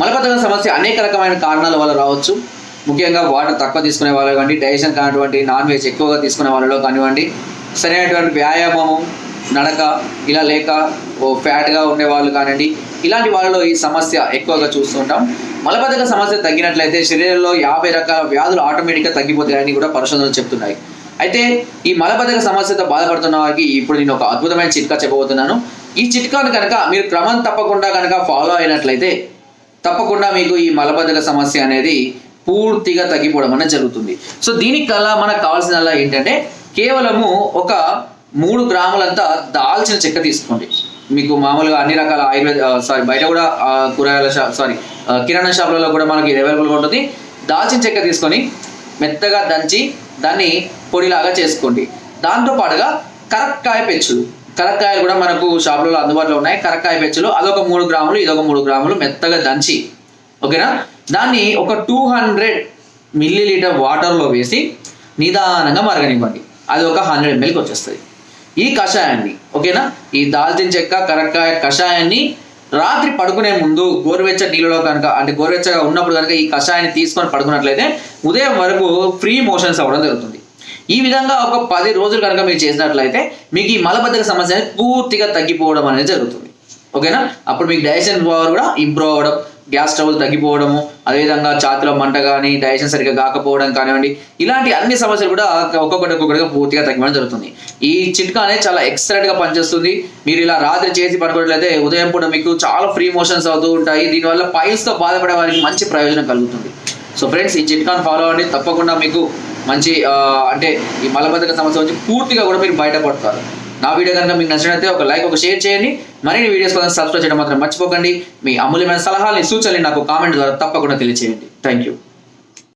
మలబద్ధకం సమస్య అనేక రకమైన కారణాల వల్ల రావచ్చు. ముఖ్యంగా వాటర్ తక్కువ తీసుకునే వాళ్ళు కానివ్వండి డైజెషన్ కానివ్వండి నాన్ వెజ్ ఎక్కువగా తీసుకునే వాళ్ళలో కానివ్వండి సరైనటువంటి వ్యాయామము నడక ఇలా లేక ఓ ఫ్యాట్గా ఉండే వాళ్ళు కానివ్వండి ఇలాంటి వాళ్ళలో ఈ సమస్య ఎక్కువగా చూస్తుంటాం. మలబద్ధక సమస్య తగ్గినట్లయితే శరీరంలో యాభై రకాల వ్యాధులు ఆటోమేటిక్గా తగ్గిపోతాయని కూడా పరిశోధనలు చెప్తున్నాయి. అయితే ఈ మలబద్ధక సమస్యతో బాధపడుతున్న వారికి ఇప్పుడు నేను ఒక అద్భుతమైన చిట్కా చెప్పబోతున్నాను. ఈ చిట్కాను కనుక మీరు క్రమం తప్పకుండా కనుక ఫాలో అయినట్లయితే తప్పకుండా మీకు ఈ మలబద్ధక సమస్య అనేది పూర్తిగా తగ్గిపోవడం అనేది జరుగుతుంది. సో దీనికి కల్లా మనకు కావాల్సిన ఏంటంటే కేవలము ఒక మూడు గ్రాములంతా దాల్చిన చెక్క తీసుకోండి. మీకు మామూలుగా అన్ని రకాల ఆయుర్వేద సారీ బయట కూడా కూరగాయల షాప్ సారీ కిరాణా షాపులలో కూడా మనకి ఇది అవైలబుల్గా ఉంటుంది. దాల్చిన చెక్క తీసుకొని మెత్తగా దంచి దాన్ని పొడిలాగా చేసుకోండి. దాంతో పాటుగా కరక్కాయ పెచ్చులు కరక్కాయలు కూడా మనకు షాపులలో అందుబాటులో ఉన్నాయి. కరక్కాయ పెచ్చలు అదొక మూడు గ్రాములు ఇదొక మూడు గ్రాములు మెత్తగా దంచి ఓకేనా? దాన్ని ఒక టూ హండ్రెడ్ మిల్లీ లీటర్ వాటర్లో వేసి నిదానంగా మరగనివ్వండి. అది ఒక హండ్రెడ్ ఎంఎల్కి వచ్చేస్తుంది. ఈ కషాయాన్ని ఓకేనా? ఈ దాల్చిన చెక్క కరక్కాయ కషాయాన్ని రాత్రి పడుకునే ముందు గోరువెచ్చ నీళ్ళలో కనుక అంటే గోరువెచ్చగా ఉన్నప్పుడు కనుక ఈ కషాయాన్ని తీసుకొని పడుకున్నట్లయితే ఉదయం వరకు ఫ్రీ మోషన్స్ అవ్వడం జరుగుతుంది. ఈ విధంగా ఒక పది రోజులు కనుక మీరు చేసినట్లయితే మీకు ఈ మలబద్ధక సమస్య అనేది పూర్తిగా తగ్గిపోవడం అనేది జరుగుతుంది. ఓకేనా? అప్పుడు మీకు డైజెషన్ పవర్ కూడా ఇంప్రూవ్ అవ్వడం గ్యాస్ ట్రబుల్ తగ్గిపోవడము అదేవిధంగా ఛాతిలో మంట కానీ డైజెషన్ సరిగ్గా కాకపోవడం కానివ్వండి ఇలాంటి అన్ని సమస్యలు కూడా ఒక్కొక్కటి ఒక్కొక్కటిగా పూర్తిగా తగ్గిపోవడం జరుగుతుంది. ఈ చిట్కా అనేది చాలా ఎక్సలెంట్గా పనిచేస్తుంది. మీరు ఇలా రాత్రి చేసి పడుకోవట్లయితే ఉదయం పూట మీకు చాలా ఫ్రీ మోషన్స్ అవుతూ ఉంటాయి. దీనివల్ల పైల్స్తో బాధపడే వారికి మంచి ప్రయోజనం కలుగుతుంది. సో ఫ్రెండ్స్ ఈ చిట్కాను ఫాలో అవ్వండి. తప్పకుండా మీకు మంచి అంటే ఈ మలబద్ధక సమస్య నుంచి పూర్తిగా కూడా మీరు బయటపడతారు. నా వీడియో కనుక మీకు నచ్చినట్లయితే ఒక లైక్ ఒక షేర్ చేయండి. మరిన్ని వీడియోస్ కోసం సబ్స్క్రైబ్ చేయడం మాత్రం మర్చిపోకండి. మీ అమూల్యమైన సలహాలని సూచనలు నాకు కామెంట్ ద్వారా తప్పకుండా తెలియచేయండి. Thank you.